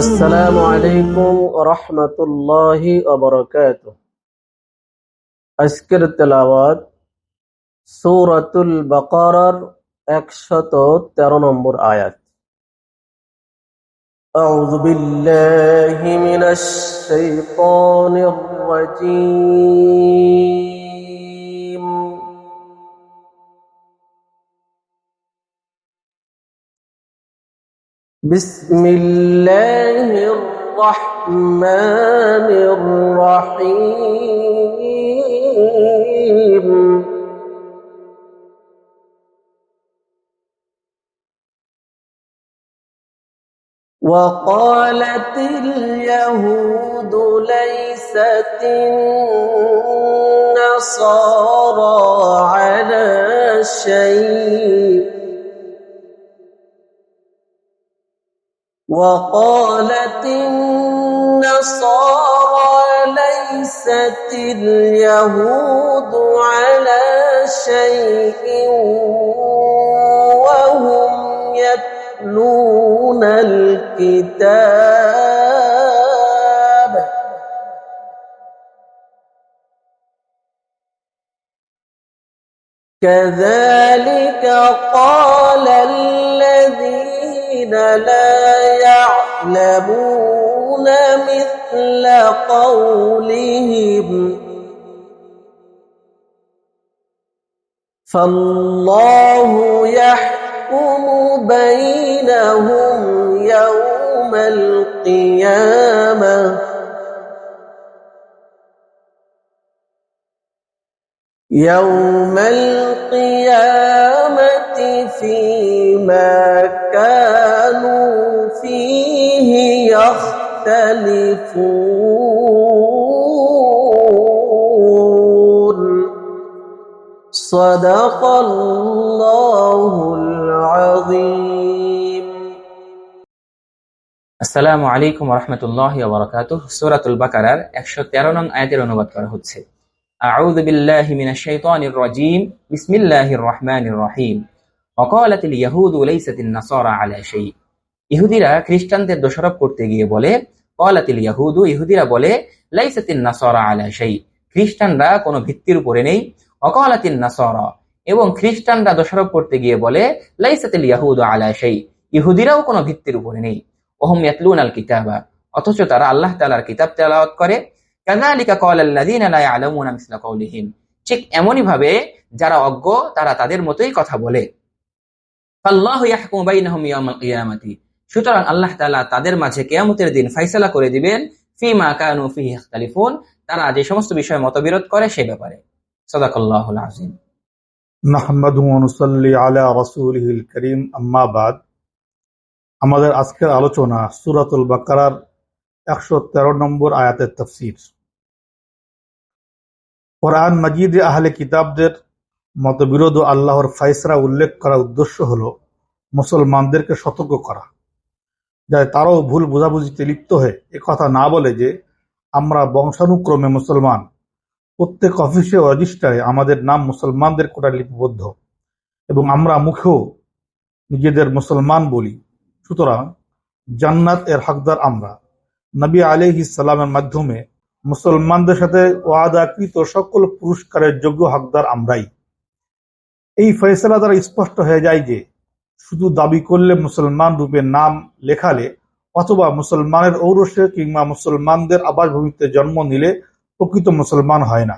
আসসালামু আলাইকুম রহমতুল্লাহি অবরকাত আজকের তেলাওয়াত সূরাতুল বাকারার একশত তেরো নম্বর আয়াত أعوذ بالله من الشيطان الرجيم بسم الله الرحمن الرحيم. وقالت اليهود ليست النصارى على شيء. وقالت النصارى ليست اليهود على شيء وهم يتلون الكتاب. كذلك قال يعلمون مثل قولهم. فالله يحكم بينهم يوم القيامة. يوم القيامة يختلفون صدق الله العظيم আসসালামু আলাইকুম রহমতুল্লাহ বরকাত সুরাতুল বাকারার একশো তেরো নং আয়াতের অনুবাদ করা হচ্ছে আউযু বিল্লাহি মিনাশ শাইতানির রাজীম বিসমিল্লাহির রহমানির রহিম وقالت اليهود ليست النصارى على شيء ইহুদিরা খ্রিস্টানদের দোষারোপ করতে গিয়ে বলে কলাতিল ইয়াহুদু ইহুদিরা বলে, লাইসাতিন নাসরা আলা সেই খ্রিস্টানরা কোনো ভিত্তির উপরে নেই। অকলাতিন নাসরা এবং খ্রিস্টানরা দোষারোপ করতে গিয়ে বলে, লাইসাতিল ইয়াহুদু আলা সেই ইহুদিরাও কোনো ভিত্তির উপরে নেই। ওহম ইয়াতলুন আল কিতাবা অথচ তারা আল্লাহ তালার কিতাব তেলাওয়াত করে। কাযালিকা কল আল্লাযীনা লা ইয়ালামুনা মিসলা কওলিহিম ঠিক এমনই ভাবে যারা অজ্ঞ তারা তাদের মতোই কথা বলে। আল্লাহ ইয়াহকুমু বাইনাহুম ইয়াওমাল কিয়ামাতি সুতরাং আল্লাহ তাআলা তাদের মাঝে কিয়ামতের দিন ফয়সালা করে দিবেন, ফিমা কানু ফিহি ইখতালিফুন, তারা যে সমস্ত বিষয়ে মতবিরোধ করে সে ব্যাপারে। সাদাকাল্লাহুল আযীম নাহমাদু ওয়া নুসাল্লি আলা রাসূলিহিল করিম, আম্মা বাদ। আমাদের আজকের আলোচনা সূরাতুল বাকারার একশো তেরো নম্বর আয়াতের তাফসীর। কোরআন মাজিদে আহলে কিতাবদের মতবিরোধ ও আল্লাহর ফাইসরা উল্লেখ করার উদ্দেশ্য হল মুসলমানদেরকে সতর্ক করা। যাতে তারাও ভুল বোঝাবুঝিতে লিপ্ত হয়ে কথা না বলে যে আমরা বংশানুক্রমে মুসলমান। প্রত্যেক অফিসে ও রেজিস্টারে আমাদের নাম মুসলমানদের কোটায় লিপিবদ্ধ। এবং আমরা মুখেও নিজেদের মুসলমান বলি। সুতরাং জান্নাত এর হকদার আমরা। নবী আলিহ ইসালামের মাধ্যমে মুসলমানদের সাথে ওয়াদাকৃত সকল পুরস্কারের যোগ্য হকদার আমরাই। এই ফয়সলা দ্বারা স্পষ্ট হয়ে যায় যে শুধু দাবি করলে মুসলমান রূপে নাম লেখালে অথবা মুসলমানের ঔরসে কিংবা মুসলমানদের আবাসভূমিতে জন্ম নিলে প্রকৃত মুসলমান হয় না।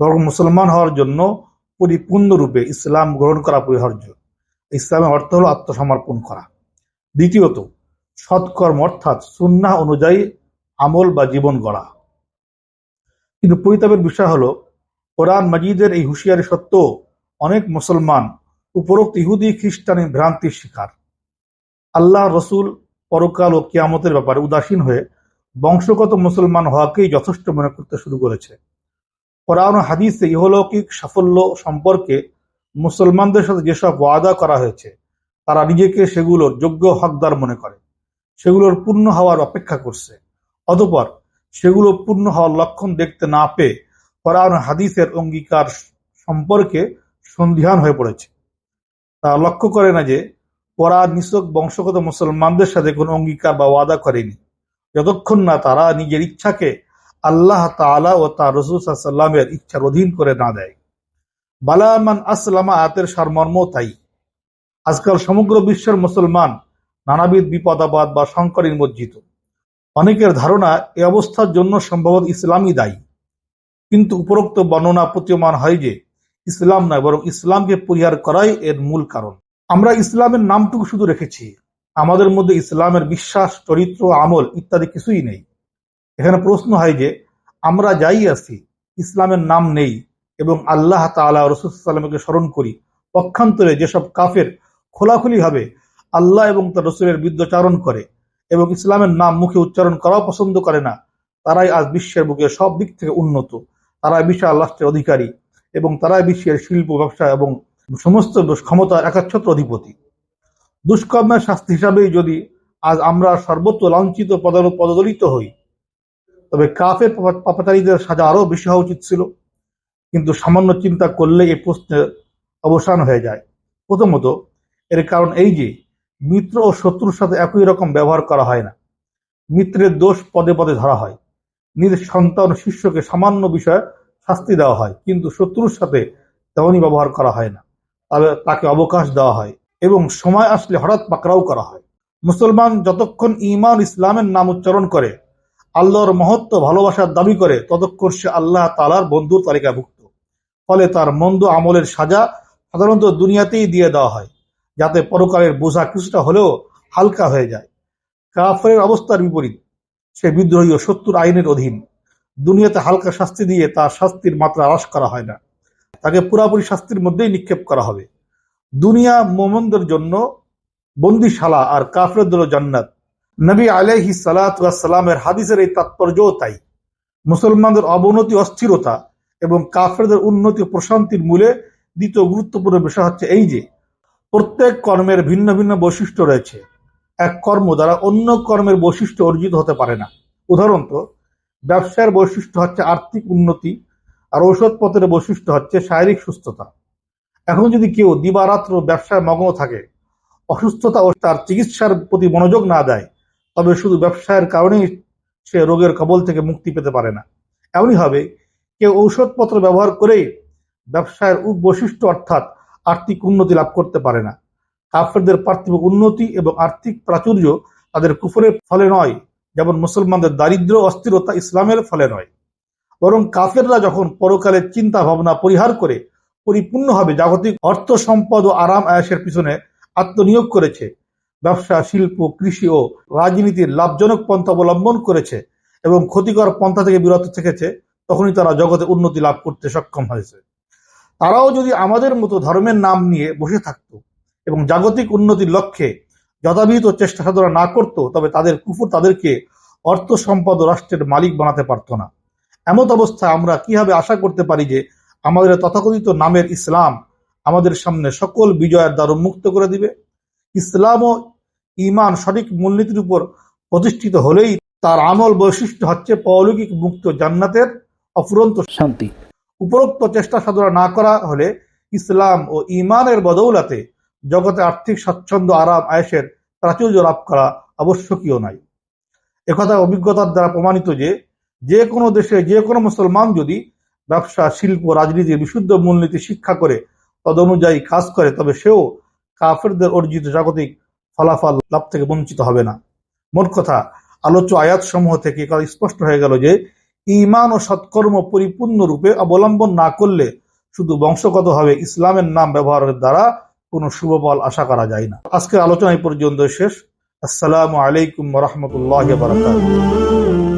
বরং মুসলমান হওয়ার জন্য পরিপূর্ণরূপে ইসলাম গ্রহণ করা পরিহার্য। ইসলামের অর্থ হল আত্মসমর্পণ করা। দ্বিতীয়ত, সৎকর্ম অর্থাৎ সুন্নাহ অনুযায়ী আমল বা জীবন গড়া। কিন্তু পরিতাপের বিষয় হলো, কোরআন মাজিদের এই হুঁশিয়ারি সত্ত্বেও অনেক মুসলমান উপরোক্ত ইহুদি খ্রিস্টানি ভ্রান্তির শিকার। আল্লাহ রসুল পরকাল ও কিয়ামতের ব্যাপারে উদাসীন হয়ে বংশগত মুসলমান হওয়াকেই যথেষ্ট মনে করতে শুরু করেছে। কোরআন হাদিসে ইহলৌকিক সাফল্য সম্পর্কে মুসলমানদের সাথে যেসব ওয়াদা করা হয়েছে, তারা নিজেকে সেগুলোর যোগ্য হকদার মনে করে, সেগুলোর পূর্ণ হওয়ার অপেক্ষা করছে। অতপর সেগুলো পূর্ণ হওয়ার লক্ষণ দেখতে না পেয়ে কোরআন হাদিসের অঙ্গীকার সম্পর্কে সন্ধিহান হয়ে পড়েছে। তারা লক্ষ্য করে না যে ওরা নিছক বংশগত মুসলমানদের সাথে কোনো অঙ্গীকার বা ওয়াদা করেনি। যতক্ষণ না তারা নিজের ইচ্ছাকে আল্লাহ তাআলা ও তার রসুল সাল্লামের ইচ্ছার অধীন করে না দেয়। বালামান আসলামা আয়াতের সারমর্ম তাই। আজকাল সমগ্র বিশ্বের মুসলমান নানাবিধ বিপদাবাদ বা সংকটে নিমজ্জিত। অনেকের ধারণা এ অবস্থার জন্য সম্ভবত ইসলামই দায়ী। কিন্তু উপরোক্ত বর্ণনা প্রতীয়মান হয় যে ইসলাম নয়, বরং ইসলামকে পরিহার করাই এর মূল কারণ। আমরা ইসলামের নামটুকু শুধু রেখেছি। আমাদের মধ্যে ইসলামের বিশ্বাস, চরিত্র, আমল ইত্যাদি কিছুই নেই। এখানে প্রশ্ন হয় যে, আমরা যাই আছি, ইসলামের নাম নেই এবং আল্লাহ তাআলা রসুলামকে স্মরণ করি, পক্ষান্তরে যেসব কাফের খোলাখুলি ভাবে আল্লাহ এবং তার রসুলের বিদ্যচারণ করে এবং ইসলামের নাম মুখে উচ্চারণ করাও পছন্দ করে না, তারাই আজ বিশ্বের বুকে সব দিক থেকে উন্নত। তারাই বিশাল রাষ্ট্রের অধিকারী। এবং তারাই বিশ্বের শিল্প, ব্যবসা এবং সমস্ত ক্ষমতার একাচ্ছত্র অধিপতি। দুষ্কর্মের শাস্তি হিসাবেই যদি আজ আমরা সর্বত্র লাঞ্ছিত পদদলিত হই, তবে কাফের পাপাচারীদের সাজা আরও বেশি হওয়া উচিত ছিল। কিন্তু সামান্য চিন্তা করলে এই প্রশ্নের অবসান হয়ে যায়। প্রথমত, এর কারণ এই যে, মিত্র ও শত্রুর সাথে একই রকম ব্যবহার করা হয় না। মিত্রের দোষ পদে পদে ধরা হয়। নিজ সন্তান শিষ্যকে সামান্য বিষয়ে শাস্তি দেওয়া হয়, কিন্তু শত্রুর সাথে তেমনই ব্যবহার করা হয় না। তবে তাকে অবকাশ দেওয়া হয় এবং সময় আসলে হঠাৎ পাকড়াও করা হয়। মুসলমান যতক্ষণ ইমান ইসলামের নাম উচ্চারণ করে, আল্লাহর মহত্ব, ভালোবাসার দাবি করে, ততক্ষণ সে আল্লাহ তালার বন্ধুর তালিকাভুক্ত ফলে তার মন্দ আমলের সাজা সাধারণত দুনিয়াতেই দিয়ে দেওয়া হয়, যাতে পরকালের বোঝা কিছুটা হলেও হালকা হয়ে যায়। কাফের অবস্থার বিপরীত, সে বিদ্রোহী ও শত্রুর আইনের অধীন। দুনিয়াতে হালকা শাস্তি দিয়ে তার শাস্তির মাত্রা হ্রাস করা হয় না। তাকে পুরাপুরি শাস্তির মধ্যেই নিক্ষেপ করা হবে। দুনিয়া মোমনদের জন্য বন্দিশালা আর কাফেরদের জন্য জান্নাত। নবী আলাইহি সালামের হাদিসের এই তাৎপর্যও তাই। মুসলমানদের অবনতি অস্থিরতা এবং কাফেরদের উন্নতি প্রশান্তির মূলে দ্বিতীয় গুরুত্বপূর্ণ বিষয় হচ্ছে এই যে, প্রত্যেক কর্মের ভিন্ন ভিন্ন বৈশিষ্ট্য রয়েছে। এক কর্ম দ্বারা অন্য কর্মের বৈশিষ্ট্য অর্জিত হতে পারে না। উদাহরণত ব্যবসায়ের বৈশিষ্ট্য হচ্ছে আর্থিক উন্নতি আর ঔষধপত্রের বৈশিষ্ট্য হচ্ছে শারীরিক সুস্থতা। এখন যদি কেউ দিবারাত্র ব্যবসায় মগ্ন থাকে, অসুস্থতা ও তার চিকিৎসার প্রতি মনোযোগ না দেয়, তবে শুধু ব্যবসায়ের কারণেই সে রোগের কবল থেকে মুক্তি পেতে পারে না। এমনই হবে, কেউ ঔষধপত্র ব্যবহার করেই ব্যবসায়ের বৈশিষ্ট্য অর্থাৎ আর্থিক উন্নতি লাভ করতে পারে না। কাফেরদের পার্থিব উন্নতি এবং আর্থিক প্রাচুর্য তাদের কুফরের ফলে নয় যেমন মুসলমানদের দারিদ্র, অস্থিরতা ইসলামের ফলে নয়। বরং কাফেররা যখন পরকালের চিন্তা ভাবনা পরিহার করে পরিপূর্ণভাবে জাগতিক অর্থ সম্পদ ও আরাম আয়াসের পিছনে আত্মনিয়োগ করেছে, ব্যবসা, শিল্প, কৃষি ও রাজনীতির লাভজনক পন্থা অবলম্বন করেছে এবং ক্ষতিকর পন্থা থেকে বিরত থেকেছে, তখনই তারা জগতে উন্নতি লাভ করতে সক্ষম হয়েছে। তারাও যদি আমাদের মতো ধর্মের নাম নিয়ে বসে থাকত এবং জাগতিক উন্নতির লক্ষ্যে যথাবিহিত চেষ্টা সাধনা না করত তবে তাদের কুকুর তাদেরকে অর্থ সম্পদ রাষ্ট্রের মালিক বানাতে পারত না। এমত অবস্থায় আমরা কীভাবে আশা করতে পারি যে আমাদের তথাকথিত নামের ইসলাম আমাদের সামনে সকল বিজয়ের দ্বার মুক্ত করে দিবে? ইসলাম ও ইমান সঠিক মূলনীতির উপর প্রতিষ্ঠিত হলেই তার আমল বৈশিষ্ট্য হচ্ছে পৌলৌকিক মুক্ত জান্নাতের অফুরন্ত শান্তি। উপরোক্ত চেষ্টা সাধনা না করা হলে ইসলাম ও ইমানের বদৌলাতে জগতে আর্থিক স্বাচ্ছন্দ্য, আরাম, আয়েসের প্রাচুর্য লাভ করা আবশ্যকীয় নয় একথা অভিজ্ঞতার দ্বারা প্রমাণিত যে যে কোনো দেশে যে কোনো মুসলমান যদি ব্যবসা, শিল্প রাজনীতির বিশুদ্ধ মূলনীতি, শিক্ষা করে তদনুযায়ী কাজ করে, তবে সেও কাফেরদের অর্জিত জাগতিক ফলাফল লাভ থেকে বঞ্চিত হবে না। মোট কথা, আলোচ্য আয়াত সমূহ থেকে স্পষ্ট হয়ে গেল যে ইমান ও সৎকর্ম পরিপূর্ণরূপে অবলম্বন না করলে শুধু বংশগতভাবে ইসলামের নাম ব্যবহারের দ্বারা কোনো শুভফল আশা করা যায় না। আজকের আলোচনা এই পর্যন্ত শেষ। আসসালামু আলাইকুম রহমতুল্লাহ বারাকাতুহু।